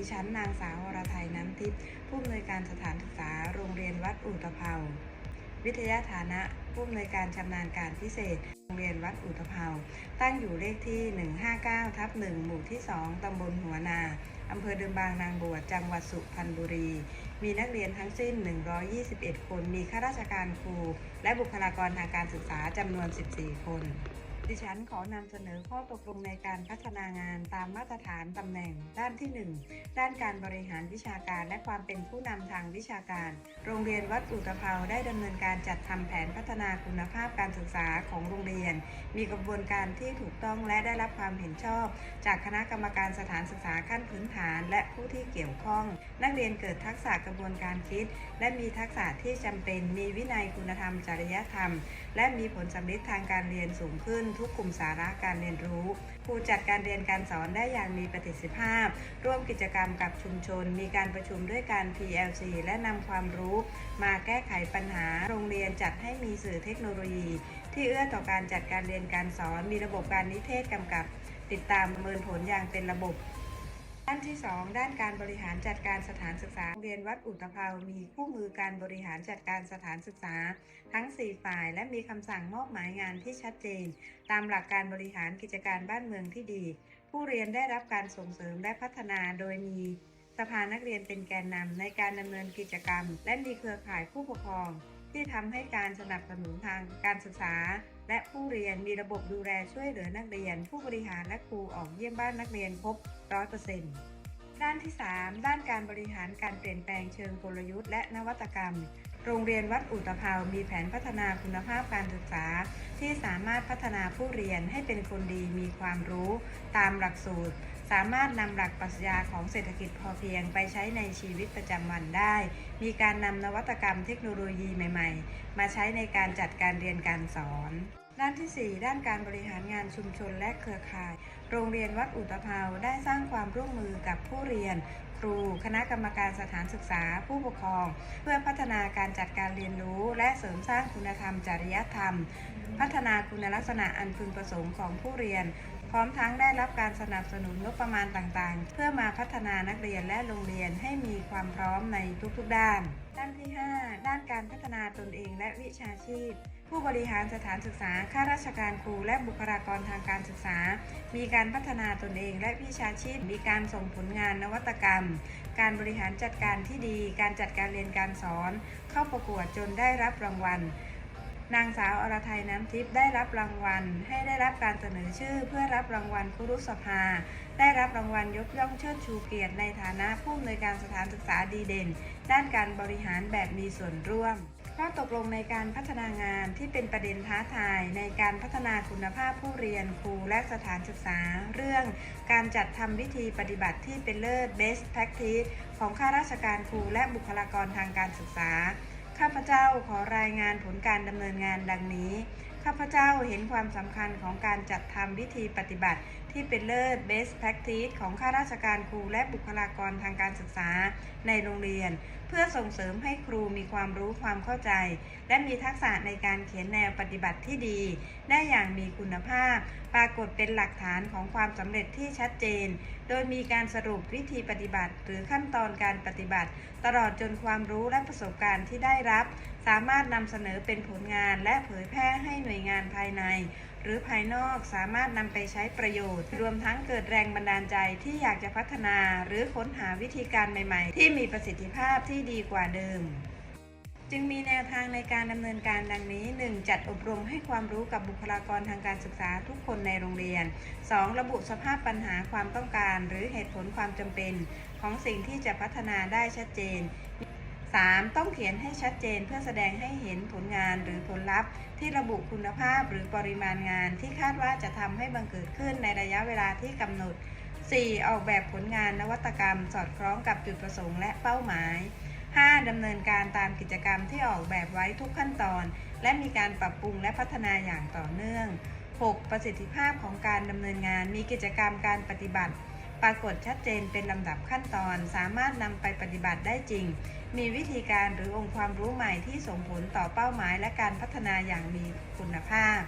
ดิฉันนางสาววรไทยน้ำทิพย์ผู้อำนวยการสถานศึกษาโรงเรียนวัดอุตภเปาวิทยาฐานะผู้อำนวยการชำนาญการพิเศษ โรงเรียนวัดอุตภเปาตั้งอยู่เลขที่ 159 ทับ 1 หมู่ที่ 2 ตำบลหัวนา อำเภอเดิมบางนางบวช จังหวัดสุพรรณบุรี มีนักเรียนทั้งสิ้น 121 คน มีข้าราชการครู และบุคลากรทางการศึกษาจำนวน 14 คน ดิฉันขอนำเสนอข้อตกลงในการพัฒนางานตามมาตรฐานตำแหน่ง ด้านที่ 1 ด้านการบริหารวิชาการและความเป็นผู้นำทางวิชาการ โรงเรียนวัดอุตภเปาได้ดำเนินการจัดทำแผนพัฒนาคุณภาพการศึกษาของโรงเรียน มีกระบวนการที่ถูกต้องและได้รับความเห็นชอบ จากคณะกรรมการสถานศึกษาขั้นพื้นฐาน และผู้ที่เกี่ยวข้อง นักเรียนเกิดทักษะกระบวนการคิด และมีทักษะที่จำเป็น มีวินัยคุณธรรมจริยธรรม และมีผลสำลิดทางการเรียนสูงขึ้นทุกกลุ่มสาระการเรียนรู้ครูจัดการเรียนการสอนได้อย่างมีประสิทธิภาพ ร่วมกิจกรรมกับชุมชน มีการประชุมด้วยการ PLC และนำความรู้ มาแก้ไขปัญหา โรงเรียนจัดให้มีสื่อเทคโนโลยี ที่เอื้อต่อการจัดการเรียนการสอน มีระบบการนิเทศกำกับ ติดตามประเมินผลอย่างเป็นระบบ ด้านที่ 2 ด้านการบริหารจัดการสถานศึกษาโรงเรียนวัดอุตภเปามีคู่มือการบริหารจัดการสถานศึกษา ทั้ง 4 ฝ่าย และมีคำสั่งมอบหมายงานที่ชัดเจน ตามหลักการบริหารกิจการบ้านเมืองที่ดี ผู้เรียนได้รับการส่งเสริมและพัฒนาโดยมีสภานักเรียนเป็นแกนนำในการดำเนินกิจกรรม และมีเครือข่ายผู้ปกครอง ที่ทำให้การสนับสนุนทางการศึกษา และผู้เรียนมีระบบดูแลช่วยเหลือนักเรียน ผู้บริหารและครูออกเยี่ยมบ้านนักเรียนครบ 100%ด้านที่ 3 ด้านการบริหารการเปลี่ยนแปลงเชิงกลยุทธ์และนวัตกรรม โรงเรียนวัดอุตภาวมีแผนพัฒนาคุณภาพการศึกษา ที่สามารถพัฒนาผู้เรียนให้เป็นคนดีมีความรู้ ตามหลักสูตร สามารถนำหลักปรัชญาของเศรษฐกิจพอเพียงไปใช้ในชีวิตประจำวันได้ มีการนำนวัตกรรมเทคโนโลยีใหม่ ๆ มาใช้ในการจัดการเรียนการสอน ด้านทีสี่4 ด้านการบริหารงานชุมชนและเครือข่าย โรงเรียนวัดอุตภเปาได้สร้างความร่วมมือกับผู้เรียน ครู คณะกรรมการสถานศึกษา ผู้ปกครอง เพื่อพัฒนาการจัดการเรียนรู้ และเสริมสร้างคุณธรรมจริยธรรมพัฒนาคุณลักษณะอันพึงประสงค์ของผู้เรียน พร้อมทั้งได้รับการสนับสนุนงบประมาณต่างๆ เพื่อมาพัฒนานักเรียนและโรงเรียนให้มีความพร้อมในทุกๆด้าน ด้านที่ 5 ด้านการพัฒนาตนเองและวิชาชีพ ผู้บริหารสถานศึกษา ข้าราชการครู และบุคลากรทางการศึกษา มีการพัฒนาตนเองและวิชาชีพ มีการส่งผลงานนวัตกรรม การบริหารจัดการที่ดี การจัดการเรียนการสอน เข้าประกวดจนได้รับรางวัล นางสาวอรไทยน้ำทิพย์ได้รับรางวัล ให้ได้รับการเสนอชื่อ เพื่อรับรางวัลครุสภา ได้รับรางวัลยกย่องเชิดชูเกียรติในฐานะผู้อำนวยการสถานศึกษาดีเด่น ด้านการบริหารแบบมีส่วนร่วมข้อตกลงในการพัฒนางานที่เป็นประเด็นท้าทายในการพัฒนาคุณภาพผู้เรียนครูและสถานศึกษา เรื่อง การจัดทำวิธีปฏิบัติที่เป็นเลิศ best practice ของข้าราชการครูและบุคลากรทางการศึกษา ข้าพเจ้าขอรายงานผลการดำเนินงานดังนี้ ข้าพเจ้าเห็นความสำคัญของการจัดทำวิธีปฏิบัติ ที่เป็นเลิศ best practice ของข้าราชการครูและบุคลากรทางการศึกษาในโรงเรียนเพื่อส่งเสริมให้ครูมีความรู้ความเข้าใจ และมีทักษะในการเขียนแนวปฏิบัติที่ดี ได้อย่างมีคุณภาพ ปรากฏเป็นหลักฐานของความสำเร็จที่ชัดเจน โดยมีการสรุปวิธีปฏิบัติ หรือขั้นตอนการปฏิบัติ ตลอดจนความรู้และประสบการณ์ที่ได้รับ สามารถนำเสนอเป็นผลงานและเผยแพร่ให้หน่วยงานภายใน รือภายนอกสามารถนำไปใช้ประโยชน์ รวมทั้งเกิดแรงบันดาลใจที่อยากจะพัฒนาหรือค้นหาวิธีการใหม่ๆ ที่มีประสิทธิภาพที่ดีกว่าเดิม จึงมีแนวทางในการดำเนินการดังนี้ 1. จัดอบรมให้ความรู้กับบุคลากรทางการศึกษาทุกคนในโรงเรียน 2. ระบุสภาพปัญหาความต้องการ หรือเหตุผลความจำเป็น ของสิ่งที่จะพัฒนาได้ชัดเจน 3. ต้องเขียนให้ชัดเจนเพื่อแสดงให้เห็นผลงานหรือผลลัพธ์ ที่ระบุคุณภาพหรือปริมาณงานที่คาดว่าจะทำให้บังเกิดขึ้นในระยะเวลาที่กำหนด 4. ออกแบบผลงานนวัตกรรม สอดคล้องกับจุดประสงค์และเป้าหมาย 5. ดำเนินการตามกิจกรรมที่ออกแบบไว้ทุกขั้นตอน และมีการปรับปรุงและพัฒนาอย่างต่อเนื่อง 6. ประสิทธิภาพของการดำเนินงานมีกิจกรรมการปฏิบัติ ปรากฏชัดเจนเป็นลำดับขั้นตอน สามารถนำไปปฏิบัติได้จริง มีวิธีการหรือองค์ความรู้ใหม่ที่ส่งผลต่อเป้าหมายและการพัฒนาอย่างมีคุณภาพ